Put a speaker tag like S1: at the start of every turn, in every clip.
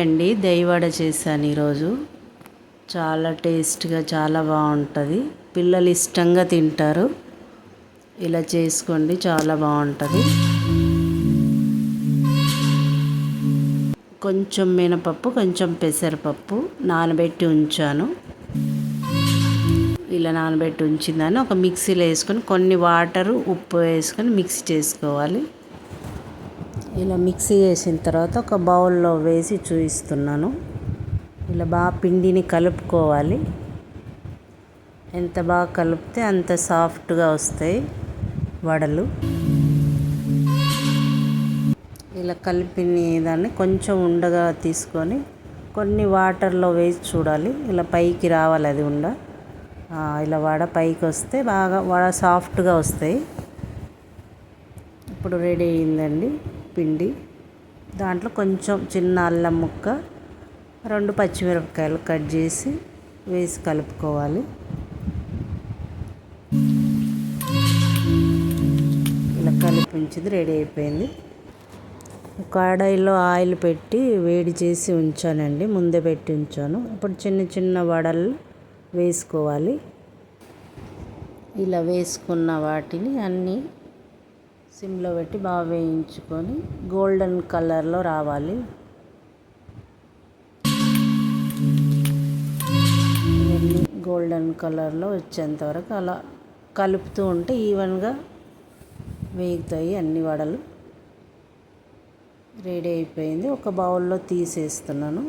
S1: అండి దహివడ చేశాను ఈరోజు. చాలా టేస్ట్గా చాలా బాగుంటుంది. పిల్లలు ఇష్టంగా తింటారు. ఇలా చేసుకోండి చాలా బాగుంటుంది. కొంచెం మినపప్పు కొంచెం పెసరపప్పు నానబెట్టి ఉంచాను. ఇలా నానబెట్టి ఉంచిందని ఒక మిక్సీలో వేసుకొని కొన్ని వాటరు ఉప్పు వేసుకొని మిక్సీ చేసుకోవాలి. ఇలా మిక్సీ చేసిన తర్వాత ఒక బౌల్లో వేసి చూపిస్తున్నాను. ఇలా బాగా పిండిని కలుపుకోవాలి. ఎంత బాగా కలిపితే అంత సాఫ్ట్గా వస్తాయి వడలు. ఇలా కలిపిన దాన్ని కొంచెం ఉండగా తీసుకొని కొన్ని వాటర్లో వేసి చూడాలి. ఇలా పైకి రావాలి అది ఉండ. ఇలా వడ పైకి వస్తే బాగా వడ సాఫ్ట్గా వస్తాయి. ఇప్పుడు రెడీ అయిందండి. పిండి దాంట్లో కొంచెం చిన్న అల్లం ముక్క రెండు పచ్చిమిరపకాయలు కట్ చేసి వేసి కలుపుకోవాలి. ఇలా కలిపించింది రెడీ అయిపోయింది. కడాయిలో ఆయిల్ పెట్టి వేడి చేసి ఉంచానండి ముందే పెట్టి ఉంచాను. ఇప్పుడు చిన్న చిన్న వడలు వేసుకోవాలి. ఇలా వేసుకున్న వాటిని అన్నీ సిమ్లో పెట్టి బాగా వేయించుకొని గోల్డెన్ కలర్లో రావాలి. ఇవన్నీ గోల్డెన్ కలర్లో వచ్చేంత వరకు అలా కలుపుతూ ఉంటే ఈవెన్గా వేగుతాయి అన్ని వడలు. రెడీ అయిపోయింది. ఒక బౌల్లో తీసేస్తున్నాను.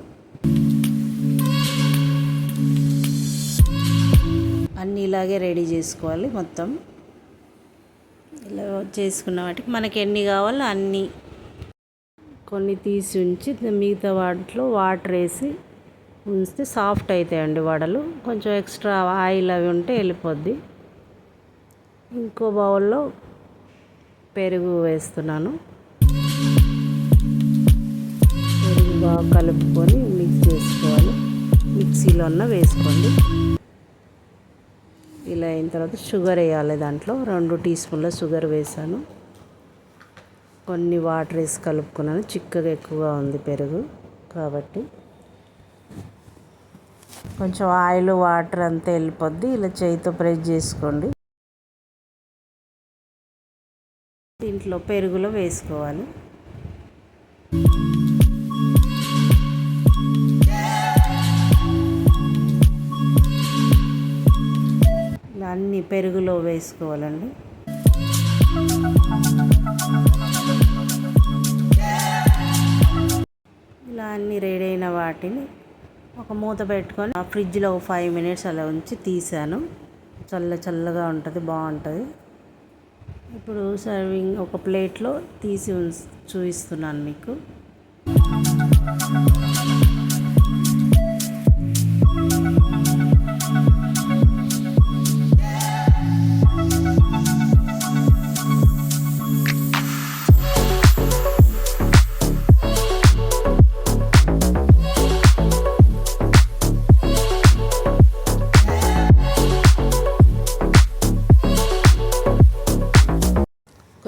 S1: అన్నీ ఇలాగే రెడీ చేసుకోవాలి మొత్తం. ఇలా చేసుకున్న వాటికి మనకి ఎన్ని కావాలో అన్నీ. కొన్ని తీసి ఉంచి మిగతా వాటిలో వాటర్ వేసి ఉంచితే సాఫ్ట్ అవుతాయండి వడలు. కొంచెం ఎక్స్ట్రా ఆయిల్ అవి ఉంటే వెళ్ళిపోద్ది. ఇంకో బౌల్లో పెరుగు వేస్తున్నాను. పెరుగు బాగా కలుపుకొని మిక్స్ చేసుకోవాలి. మిక్సీలో అన్న వేసుకోండి. ఇలా అయిన తర్వాత షుగర్ వేయాలి దాంట్లో. రెండు టీ స్పూన్ల షుగర్ వేసాను. కొన్ని వాటర్ వేసి కలుపుకున్నాను. చిక్కగా ఎక్కువగా ఉంది పెరుగు కాబట్టి. కొంచెం ఆయిల్ వాటర్ అంతా వెళ్ళిపోద్ది. ఇలా చేయితో ప్రెస్ చేసుకోండి. దీంట్లో పెరుగులో వేసుకోవాలి. అన్ని పెరుగులో వేసుకోవాలండి. ఇలా అన్ని రెడీ అయిన వాటిని ఒక మూత పెట్టుకొని ఆ ఫ్రిడ్జ్లో ఒక ఫైవ్ మినిట్స్ అలా ఉంచి తీసాను. చల్ల చల్లగా ఉంటుంది బాగుంటుంది. ఇప్పుడు సర్వింగ్ ఒక ప్లేట్లో తీసి చూపిస్తున్నాను మీకు.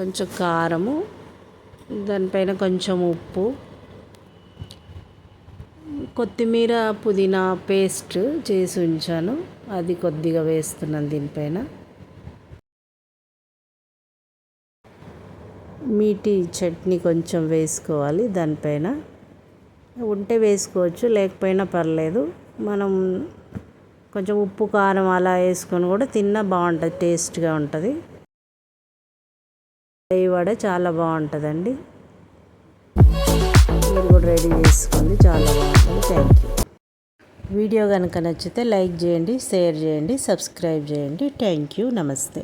S1: కొంచెం కారము దానిపైన కొంచెం ఉప్పు కొత్తిమీర పుదీనా పేస్ట్ చేసి ఉంచాను. అది కొద్దిగా వేస్తున్నాను దీనిపైన. మీటి చట్నీ కొంచెం వేసుకోవాలి దానిపైన. ఉంటే వేసుకోవచ్చు లేకపోయినా పర్లేదు. మనం కొంచెం ఉప్పు కారం అలా వేసుకొని కూడా తిన్నా బాగుంటుంది టేస్ట్గా ఉంటుంది. వడ చాలా బాగుంటుందండి. మీరు కూడా రెడీ చేసుకోండి చాలా బాగుంటుంది. థ్యాంక్ యూ వీడియో కనుక నచ్చితే లైక్ చేయండి షేర్ చేయండి సబ్స్క్రైబ్ చేయండి. థ్యాంక్ యూ నమస్తే.